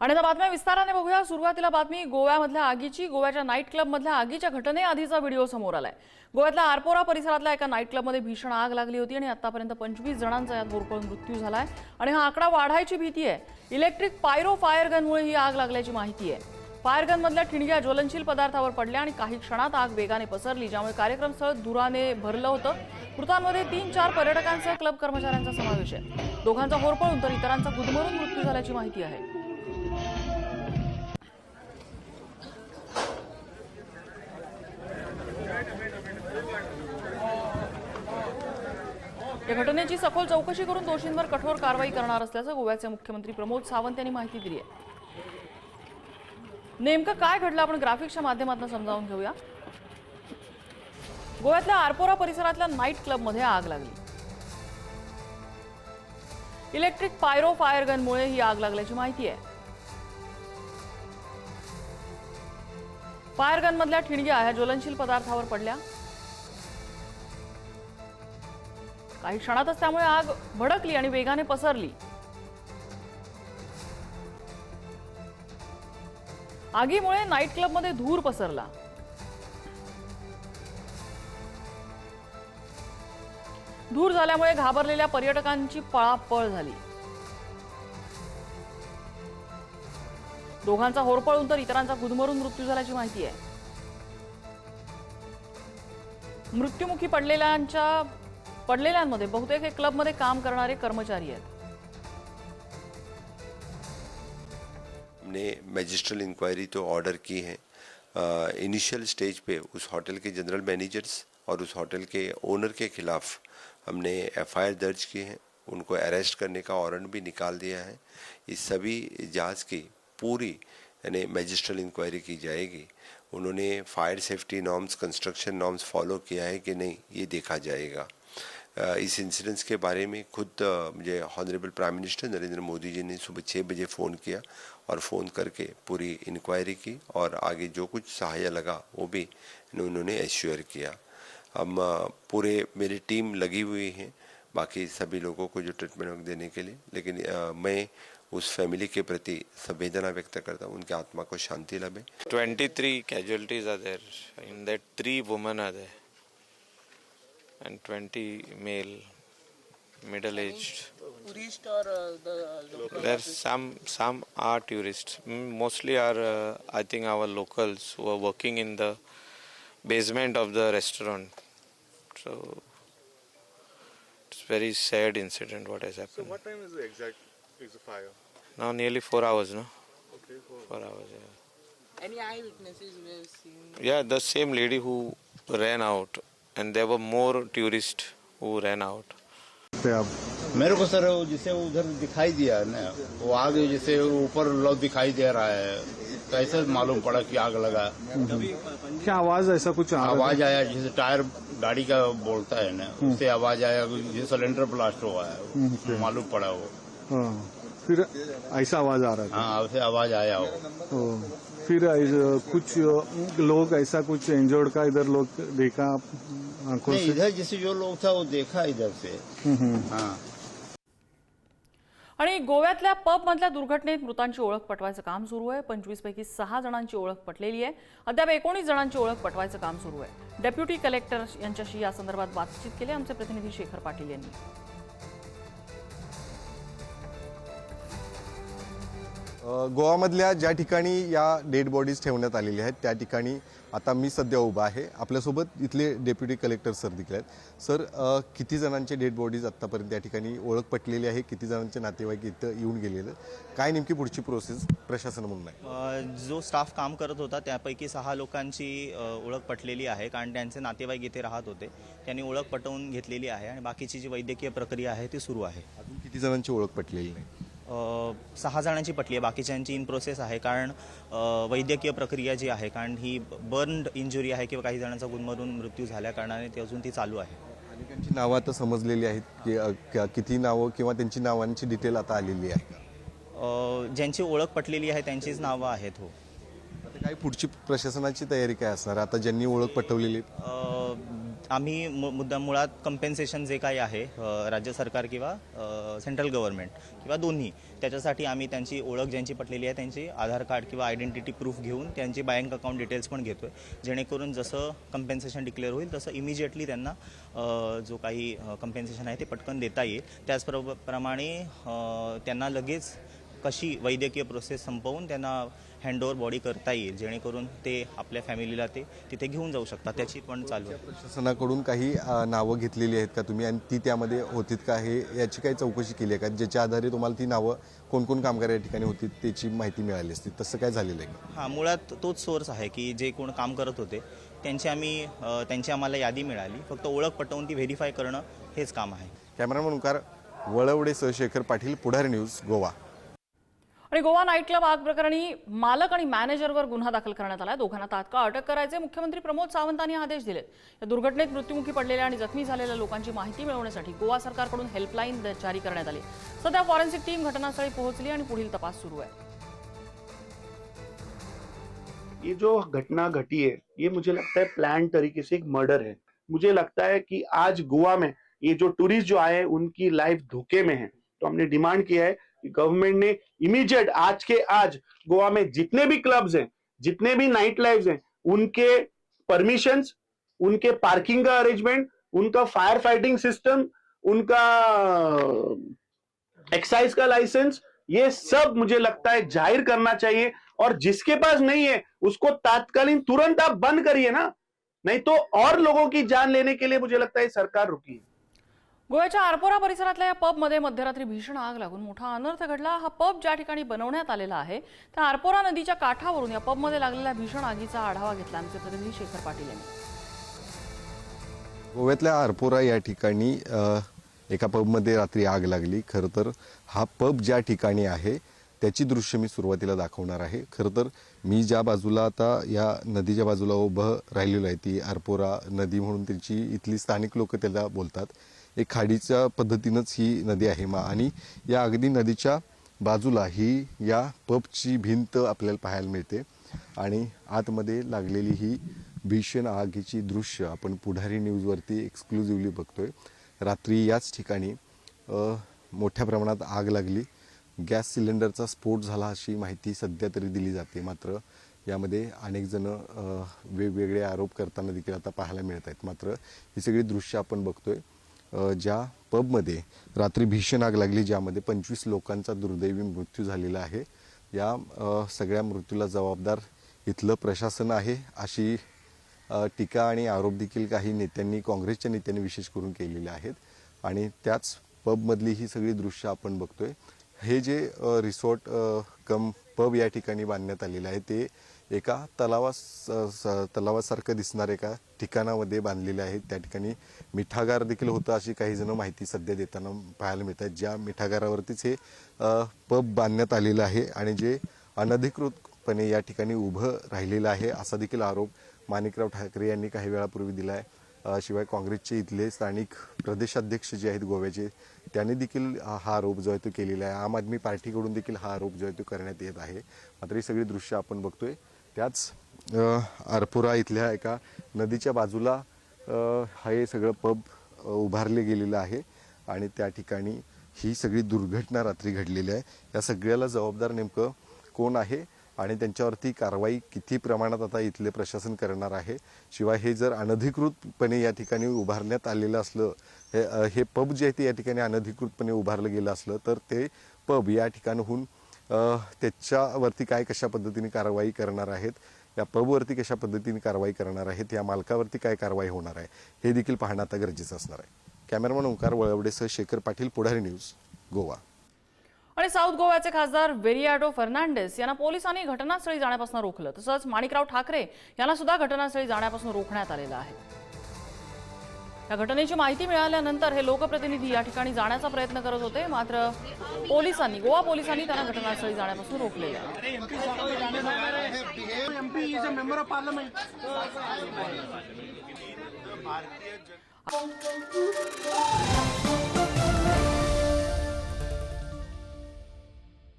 आणि आता बातम्या विस्ताराने बघूया. सुरुवातीला बातमी गोव्यामधल्या आगीची. गोव्याच्या नाईट क्लबमधल्या आगीच्या घटनेआधीचा व्हिडिओ समोर आलाय. गोव्यातल्या आरपोरा परिसरातल्या एका नाईट क्लबमध्ये भीषण आग लागली होती आणि आतापर्यंत पंचवीस जणांचा यात होरपळून मृत्यू झालाय. आणि हा आकडा वाढायची भीती आहे. इलेक्ट्रिक पायरो फायर गनमुळे ही आग लागल्याची माहिती आहे. फायर गनमधल्या ठिणग्या ज्वलनशील पदार्थावर पडल्या आणि काही क्षणात आग वेगाने पसरली ज्यामुळे कार्यक्रमस्थळ धुराने भरलं होतं. मृतांमध्ये तीन चार पर्यटकांसह क्लब कर्मचाऱ्यांचा समावेश आहे. दोघांचा होरपळून तर इतरांचा गुदमरून मृत्यू झाल्याची माहिती आहे. या घटनेची सखोल चौकशी करून दोषींवर कठोर कारवाई करणार असल्याचं गोव्याचे मुख्यमंत्री प्रमोद सावंत यांनी माहिती दिली आहे. नेमकं काय घडलं आपण ग्राफिक्सच्या माध्यमातून समजावून घेऊया. गोव्यातल्या आरपोरा परिसरातल्या नाईट क्लबमध्ये आग लागली. इलेक्ट्रिक पायरो फायर गनमुळे ही आग लागल्याची माहिती आहे. फायर गनमधल्या ठिणग्या ह्या ज्वलनशील पदार्थावर पडल्या. काही क्षणातच त्यामुळे आग भडकली आणि वेगाने पसरली. आगीमुळे नाईट क्लबमध्ये धूर पसरला. धूर झाल्यामुळे घाबरलेल्या पर्यटकांची पळापळ झाली. दोघांचा होरपळून तर इतरांचा गुदमरून मृत्यू झाल्याची माहिती आहे. मृत्युमुखी पडलेल्यांच्या पडलेल्यांमध्ये बहुतेक हे क्लबमध्ये काम करणारे कर्मचारी आहेत. हमने मैजिस्ट्रल इंक्वायरी तो ऑर्डर की है। इनिशियल स्टेज पे उस होटल के जनरल मैनेजर्स और उस होटल के ओनर के खिलाफ हमने एफआईआर दर्ज की है। उनको अरेस्ट करने का वारंट भी निकाल दिया है। इस सभी जाँच की पूरी, यानी मैजिस्ट्रल इंक्वायरी की जाएगी। उन्होंने fire safety norms construction norms follow KIA है कि नहीं, ये देखा जाएगा। इस इंसिडेंस के बारे में खुद मुझे honourable prime minister Narendra Modi ji ने सुबह छः बजे फ़ोन किया और फ़ोन करके पूरी इंक्वायरी की और आगे जो कुछ सहायता लगा वो भी उन्होंने एश्योर किया। हम पूरे मेरी टीम लगी हुई है बाकी सभी लोगों को जो ट्रीटमेंट देने के लिए लेकिन अ, मैं उस फैमिली के प्रति संवेदना व्यक्त करता हूँ उनकी आत्मा को शांति लगे 23 casualties are there. In that, three women are there, and 20 male, middle-aged. tourist or uh, the local There's some some are tourists. Mm, Mostly are uh, I think our locals who are working in the basement of the restaurant. So it's very sad incident what has happened. So what time is the exact is the fire? Now nearly four hours, no? Okay, for Four hours. Yeah. any eyewitnesses we have seen Yeah, the same lady who ran out, and there were more tourists who ran out. मेरे को sir जिसे उधर दिखाई दिया ना वो आग जैसे ऊपर लो दिखाई दे रहा है कैसे मालूम पड़ा कि आग लगा? क्या आवाज़ ऐसा कुछ आवाज़ आया जैसे टायर गाड़ी का बोलता है ना उससे आवाज़ आया जैसे सिलेंडर ब्लास्ट हुआ है मालूम पड़ा वो। हाँ, फिर ऐसा आवाज़ आ रहा था हाँ आवाज़ आया वो। तो फिर कुछ लोग ऐसा कुछ इंजर्ड का इधर लोग देखा नहीं इधर जैसे जो लोग था वो देखा इधर से हाँ आणि गोव्यातल्या पबमधल्या दुर्घटनेत मृतांची ओळख पटवायचं काम सुरू आहे. पंचवीस पैकी सहा जणांची ओळख पटलेली आहे. अद्याप एकोणीस जणांची ओळख पटवायचं काम सुरू आहे. डेप्युटी कलेक्टर यांच्याशी या संदर्भात बातचीत केली. आमचे प्रतिनिधी शेखर पाटील यांनी. गोवामधल्या ज्या ठिकाणी या डेड बॉडीज ठेवण्यात आलेल्या आहेत त्या ठिकाणी आता मी सध्या उभा आहे. आपल्यासोबत इथले डेप्युटी कलेक्टर सर देखील आहेत. सर अ, किती जणांचे डेड बॉडीज आत्तापर्यंत या ठिकाणी ओळख पटलेली आहे? किती जणांचे नातेवाईक इथं येऊन गेलेले? काय नेमकी पुढची प्रोसेस प्रशासन म्हणून आहे? अ, जो स्टाफ काम करत होता त्यापैकी सहा लोकांची अ, ओळख पटलेली आहे. कारण त्यांचे नातेवाईक इथे राहत होते. त्यांनी ओळख पटवून घेतलेली आहे. आणि बाकीची जी वैद्यकीय प्रक्रिया आहे ती सुरू आहे. अजून किती जणांची ओळख पटलेली नाही? सहा जणांची पटली आहे. बाकीच्यांची इन प्रोसेस आहे. कारण वैद्यकीय प्रक्रिया जी आहे कारण ही बर्न इंजुरी आहे किंवा काही जणांचा गुदमरून मृत्यू झाल्या कारणाने ती अजून ती चालू आहे. अनेकांची नावं आता समजलेली आहेत की किती नावं किंवा त्यांची नावांची डिटेल आता आलेली आहे ज्यांची ओळख पटलेली आहे त्यांचीच नावं आहेत हो. आता काय पुढची प्रशासनाची तयारी काय असणार? आता ज्यांनी ओळख पटवलेली आम्ही मु मुद्दा मुळात कम्पेन्सेशन जे काही आहे राज्य सरकार किंवा सेंट्रल गव्हर्नमेंट किंवा दोन्ही त्याच्यासाठी आम्ही त्यांची ओळख ज्यांची पटलेली आहे त्यांची आधार कार्ड किंवा आयडेंटिटी प्रूफ घेऊन त्यांची बँक अकाउंट डिटेल्स पण घेतो आहे जेणेकरून जसं कम्पेन्सेशन डिक्लेअर होईल तसं इमिजिएटली त्यांना जो काही कम्पेन्सेशन आहे ते पटकन देता येईल. त्याचप्रमाणे त्यांना लगेच कशी वैद्यकीय प्रोसेस संपवून त्यांना हँडओव्हर बॉडी करता येईल जेणेकरून ते आपल्या फॅमिलीला ते तिथे घेऊन जाऊ शकतात. त्याची पण चालू आहे. प्रशासनाकडून काही नावं घेतलेली आहेत का तुम्ही? आणि ती त्यामध्ये होतीत का? हे याची काही चौकशी केली आहे का? ज्याच्या आधारे तुम्हाला ती नावं कोण कोण कामगार या ठिकाणी होती त्याची माहिती मिळाली असती. तसं काय झालेलं आहे का? हां मुळात तोच सोर्स आहे की जे कोण काम करत होते त्यांची आम्ही त्यांची आम्हाला यादी मिळाली. फक्त ओळख पटवून ती व्हेरीफाय करणं हेच काम आहे. Cameraman Omkar Walwade Shekhar Patil Pudhari news Goa. आणि गोवा नाईट क्लब आग प्रकरणी मालक आणि मॅनेजरवर गुन्हा दाखल करण्यात आला दोघांना तात्काळ अटक करायचे. मुख्यमंत्री प्रमोद सावंतांनी आदेश दिले या दुर्घटनेत मृत्युमुखी पडलेल्या आणि जखमी झालेल्या लोकांची माहिती मिळवण्यासाठी गोवा सरकारकडून हेल्पलाईन जारी करण्यात आली. सध्या फॉरेन्सिक टीम घटनास्थळी पोहोचली आणि पुढील तपास सुरू आहे. ये जो घटना घटी है ये मुझे लगता है प्लान तरीके से एक मर्डर है. मुझे लगता है कि आज गोवा में ये जो टूरिस्ट जो आए उनकी लाइफ धोखे में है. तो हमने डिमांड किया है गवर्नमेंट ने इमीडिएट आज के आज गोवा में जितने भी क्लब्स हैं, जितने भी नाइट लाइव्स हैं, उनके परमिशंस उनके पार्किंग का अरेंजमेंट उनका फायर फाइटिंग सिस्टम उनका एक्साइज का लाइसेंस ये सब मुझे लगता है ज़ाहिर करना चाहिए और जिसके पास नहीं है, उसको तात्कालीन तुरंत आप बंद करिए ना। नहीं तो और लोगों की जान लेने के लिए मुझे लगता है सरकार रुकी। है गोव्याच्या आरपोरा परिसरातल्या या पबमध्ये मध्यरात्री भीषण आग लागून मोठा अनर्थ घडला. हा पब ज्या ठिकाणी बनवण्यात आलेला आहे त्या आरपोरा नदीच्या काठावरून या पबमध्ये लागलेल्या भीषण आगीचा आढावा घेतला आमचे प्रतिनिधी शेखर पाटील यांनी. गोव्यातल्या आरपोरा या ठिकाणी एका पबमध्ये रात्री आग लागली. खरं तर हा पब ज्या ठिकाणी आहे त्याची दृश्य मी सुरुवातीला दाखवणार आहे. खरं तर मी ज्या बाजूला आता या नदीच्या बाजूला उभं राहिलेलो आहे ती आरपोरा नदी म्हणून त्याची इथली स्थानिक लोक त्याला बोलतात. एक खाडीच्या पद्धतीनंच ही नदी आहे मा. आणि या अगदी नदीच्या बाजूला ही या पबची भिंत आपल्याला पाहायला मिळते. आणि आतमध्ये लागलेली ही भीषण आगीची दृश्य आपण पुढारी न्यूजवरती एक्सक्लुझिव्हली बघतोय. रात्री याच ठिकाणी मोठ्या प्रमाणात आग लागली. गॅस सिलेंडरचा स्फोट झाला अशी माहिती सध्या तरी दिली जाते. मात्र यामध्ये अनेक जण वेगवेगळे आरोप करताना देखील आता पाहायला मिळत आहेत. मात्र ही सगळी दृश्य आपण बघतोय. ज्या पबमध्ये रात्री भीषण आग लागली ज्यामध्ये पंचवीस लोकांचा दुर्दैवी मृत्यू झालेला आहे. या सगळ्या मृत्यूला जबाबदार इथलं प्रशासन आहे. अशी टीका आणि आरोप देखील काही नेत्यांनी काँग्रेसच्या नेत्यांनी विशेष करून केलेले आहेत. आणि त्याच पबमधली ही सगळी दृश्य आपण बघतोय. हे जे रिसॉर्ट कम पब या ठिकाणी बांधण्यात आलेलं आहे ते एका तलावा तलावासारखं दिसणाऱ्या एका ठिकाणामध्ये बांधलेले आहेत त्या ठिकाणी मिठागार देखील होतं अशी काही जण माहिती सध्या देताना पाहायला मिळत आहेत. ज्या मिठागारावरतीच हे पब बांधण्यात आलेलं आहे आणि जे अनधिकृतपणे या ठिकाणी उभं राहिलेलं आहे असा देखील आरोप माणिकराव ठाकरे यांनी काही वेळापूर्वी दिला आहे शिवाय काँग्रेसचे इथले स्थानिक प्रदेशाध्यक्ष जे आहेत गोव्याचे त्यांनी देखील हा हा आरोप जो आहे तो केलेला आहे. आम आदमी पार्टीकडून देखील हा आरोप जो आहे तो करण्यात येत आहे. मात्र ही सगळी दृश्य आपण बघतोय. त्याच आरपुरा इथल्या एका नदीच्या बाजूला हे सगळं पब उभारले गेलेलं आहे आणि त्या ठिकाणी ही सगळी दुर्घटना रात्री घडलेली आहे. या सगळ्याला जबाबदार नेमकं कोण आहे आणि त्यांच्यावरती कारवाई किती प्रमाणात आता इथले प्रशासन करणार आहे? शिवाय हे जर अनधिकृतपणे या ठिकाणी उभारण्यात आलेलं असलं हे हे पब जे आहे ते या ठिकाणी अनधिकृतपणे उभारलं गेलं असलं तर ते पब या ठिकाणाहून त्याच्यावरती काय कशा पद्धतीने कारवाई करणार आहेत या पबवरती कशा पद्धतीने कारवाई करणार आहेत या मालकावरती काय कारवाई होणार आहे हे देखील पाहणं आता गरजेचं असणार आहे. कॅमेरामन ओंकार वळवडेसह शेखर पाटील पुढारी न्यूज गोवा. आणि साऊथ गोव्याचे खासदार वेरियाडो फर्नांडेस यांना पोलिसांनी घटनास्थळी जाण्यापासून रोखलं. तसंच माणिकराव ठाकरे यांना सुद्धा घटनास्थळी जाण्यापासून रोखण्यात आलेलं आहे. या घटनेची माहिती मिळाल्यानंतर हे लोकप्रतिनिधी या ठिकाणी जाण्याचा प्रयत्न करत होते. मात्र पोलिसांनी गोवा पोलिसांनी त्यांना घटनास्थळी जाण्यापासून रोखलेलं आहे